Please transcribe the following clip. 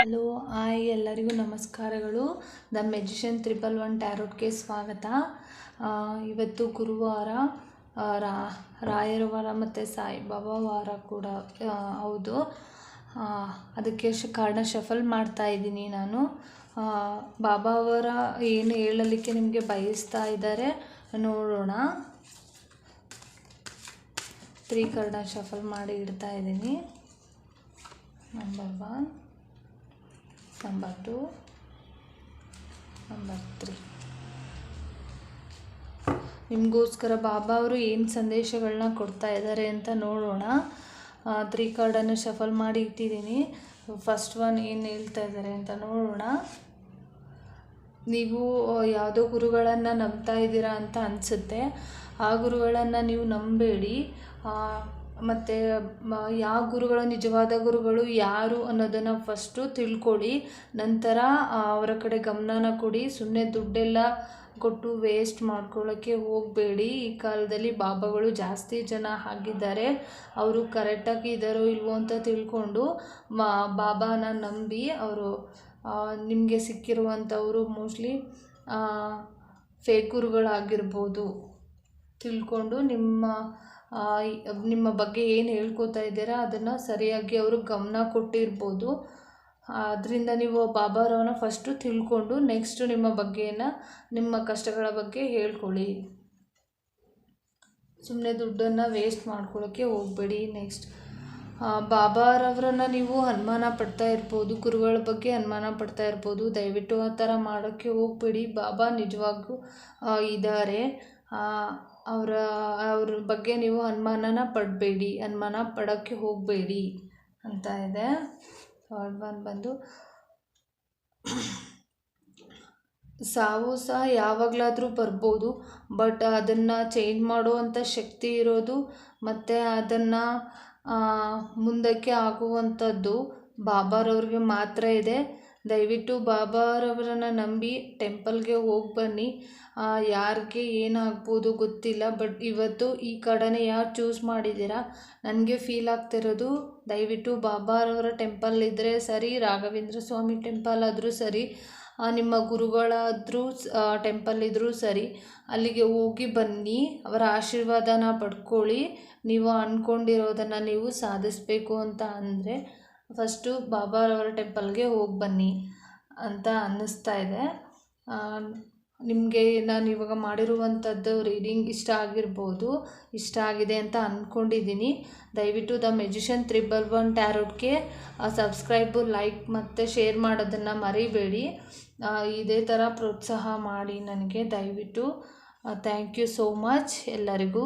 Hello, hi ಎಲ್ಲರಿಗೂ ನಮಸ್ಕಾರಗಳು. The magician triple one ಟ್ಯಾರೋಟ್ಗೆ ಸ್ವಾಗತ. ಇವತ್ತು ಗುರುವಾರ ರಾ, ರಾಯರ ವಾರ ಮತ್ತು ಸಾಯಿಬಾಬಾ ವಾರ ಕೂಡ ಹೌದು. ಅದಕ್ಕೆ ಕಾರಣ ಶಫಲ್ ಮಾಡ್ತಾ ಇದ್ದೀನಿ ನಾನು. ಬಾಬಾ ಅವರ ಏನು ಹೇಳಲಿಕ್ಕೆ ನಿಮಗೆ ಬಯಸ್ತಾ ಇದ್ದಾರೆ ನೋಡೋಣ. ತ್ರೀ ಶಫಲ್ ಮಾಡಿ ಇಡ್ತಾ ಇದ್ದೀನಿ. Number one number two number three ನಿಮಗೋಸ್ಕರ ಬಾಬಾ ಅವರು ಏನು ಸಂದೇಶಗಳನ್ನ ಕೊಡ್ತಾ ಇದ್ದಾರೆ ಅಂತ ನೋಡೋಣ. ತ್ರೀ ಕಾರ್ಡನ್ನು ಶಫಲ್ ಮಾಡಿ ಇಟ್ಟಿದ್ದೀನಿ. ಫಸ್ಟ್ ಒನ್ ಏನು ಹೇಳ್ತಾ ಇದ್ದಾರೆ ಅಂತ ನೋಡೋಣ. ನೀವು ಯಾವುದೋ ಗುರುಗಳನ್ನು ನಂಬ್ತಾ ಇದ್ದೀರಾ ಅಂತ ಅನಿಸುತ್ತೆ. ಆ ಗುರುಗಳನ್ನು ನೀವು ನಂಬೇಡಿ. ಮತ್ತು ಯಾವ ಗುರುಗಳು, ನಿಜವಾದ ಗುರುಗಳು ಯಾರು ಅನ್ನೋದನ್ನು ಫಸ್ಟು ತಿಳ್ಕೊಳ್ಳಿ ನಂತರ ಅವರ ಕಡೆ ಗಮನನ ಕೊಡಿ. ಸುಮ್ಮನೆ ದುಡ್ಡೆಲ್ಲ ಕೊಟ್ಟು ವೇಸ್ಟ್ ಮಾಡ್ಕೊಳ್ಳೋಕ್ಕೆ ಹೋಗಬೇಡಿ. ಈ ಕಾಲದಲ್ಲಿ ಬಾಬಾಗಳು ಜಾಸ್ತಿ ಜನ ಆಗಿದ್ದಾರೆ. ಅವರು ಕರೆಕ್ಟಾಗಿ ಇದ್ದಾರೋ ಇಲ್ವೋ ಅಂತ ತಿಳ್ಕೊಂಡು, ಮಾ, ಬಾಬಾನ ನಂಬಿ ಅವರು ನಿಮಗೆ ಸಿಕ್ಕಿರುವಂಥವರು ಮೋಸ್ಟ್ಲಿ ಫೇಕ್ ಗುರುಗಳಾಗಿರ್ಬೋದು. ತಿಳ್ಕೊಂಡು ನಿಮ್ಮ ನಿಮ್ಮ ಬಗ್ಗೆ ಏನು ಹೇಳ್ಕೊತಾ ಇದ್ದೀರಾ, ಅದನ್ನು ಸರಿಯಾಗಿ ಅವರು ಗಮನ ಕೊಟ್ಟಿರ್ಬೋದು. ಅದರಿಂದ ನೀವು ಬಾಬಾರವನ್ನ ಫಸ್ಟು ತಿಳ್ಕೊಂಡು ನೆಕ್ಸ್ಟು ನಿಮ್ಮ ಬಗ್ಗೆನ ನಿಮ್ಮ ಕಷ್ಟಗಳ ಬಗ್ಗೆ ಹೇಳ್ಕೊಳ್ಳಿ. ಸುಮ್ಮನೆ ದುಡ್ಡನ್ನು ವೇಸ್ಟ್ ಮಾಡ್ಕೊಳ್ಳೋಕ್ಕೆ ಹೋಗಬೇಡಿ ನೆಕ್ಸ್ಟ್ ಬಾಬಾರವರನ್ನು ನೀವು ಅನುಮಾನ ಪಡ್ತಾ ಇರ್ಬೋದು, ಗುರುಗಳ ಬಗ್ಗೆ ಅನುಮಾನ ಪಡ್ತಾ ಇರ್ಬೋದು. ದಯವಿಟ್ಟು ಆ ಥರ ಮಾಡೋಕ್ಕೆ ಹೋಗಬೇಡಿ. ಬಾಬಾ ನಿಜವಾಗೂ ಇದ್ದಾರೆ ಅವರ, ಅವ್ರ ಬಗ್ಗೆ ನೀವು ಅನುಮಾನನ ಪಡಬೇಡಿ, ಅನುಮಾನ ಪಡೋಕ್ಕೆ ಹೋಗಬೇಡಿ ಅಂತ ಇದೆ. ಥರ್ಡ್ ಬಂದು, ಸಾವು ಸಹ ಯಾವಾಗಲಾದರೂ ಬರ್ಬೋದು, ಬಟ್ ಅದನ್ನು ಚೇಂಜ್ ಮಾಡುವಂಥ ಶಕ್ತಿ ಇರೋದು ಮತ್ತು ಅದನ್ನು ಮುಂದಕ್ಕೆ ಆಗುವಂಥದ್ದು ಬಾಬಾರವ್ರಿಗೆ ಮಾತ್ರ ಇದೆ. ದಯವಿಟ್ಟು ಬಾಬಾರವರನ್ನು ನಂಬಿ ಟೆಂಪಲ್ಗೆ ಹೋಗಿ ಬನ್ನಿ. ಯಾರಿಗೆ ಏನಾಗ್ಬೋದು ಗೊತ್ತಿಲ್ಲ, ಬಟ್ ಇವತ್ತು ಈ ಕಡೆನೇ ಯಾರು ಚೂಸ್ ಮಾಡಿದ್ದೀರಾ? ನನಗೆ ಫೀಲ್ ಆಗ್ತಿರೋದು ದಯವಿಟ್ಟು ಬಾಬಾರವರ ಟೆಂಪಲ್ ಇದ್ದರೆ ಸರಿ, ರಾಘವೇಂದ್ರ ಸ್ವಾಮಿ ಟೆಂಪಲ್ ಆದರೂ ಸರಿ ನಿಮ್ಮ ಗುರುಗಳಾದರೂ ಟೆಂಪಲ್ ಇದ್ದರೂ ಸರಿ, ಅಲ್ಲಿಗೆ ಹೋಗಿ ಬನ್ನಿ. ಅವರ ಆಶೀರ್ವಾದನ ಪಡ್ಕೊಳ್ಳಿ. ನೀವು ಅಂದ್ಕೊಂಡಿರೋದನ್ನು ನೀವು ಸಾಧಿಸಬೇಕು ಅಂತ ಅಂದರೆ ಫಸ್ಟು ಬಾಬಾರವರ ಟೆಂಪಲ್ಗೆ ಹೋಗಿ ಬನ್ನಿ ಅಂತ ಅನ್ನಿಸ್ತಾ ಇದೆ. ನಿಮಗೆ ನಾನು ಇವಾಗ ಮಾಡಿರುವಂಥದ್ದು ರೀಡಿಂಗ್ ಇಷ್ಟ ಆಗಿರ್ಬೋದು, ಇಷ್ಟ ಆಗಿದೆ ಅಂತ ಅಂದ್ಕೊಂಡಿದ್ದೀನಿ ದಯವಿಟ್ಟು ದ ಮೆಜಿಷನ್ ತ್ರಿಬಲ್ ಒನ್ ಟ್ಯಾರೋಟ್ಗೆ ಸಬ್ಸ್ಕ್ರೈಬು, ಲೈಕ್ ಮತ್ತು ಶೇರ್ ಮಾಡೋದನ್ನು ಮರಿಬೇಡಿ. ಇದೇ ಥರ ಪ್ರೋತ್ಸಾಹ ಮಾಡಿ ನನಗೆ ದಯವಿಟ್ಟು. ಥ್ಯಾಂಕ್ ಯು ಸೋ ಮಚ್ ಎಲ್ಲರಿಗೂ.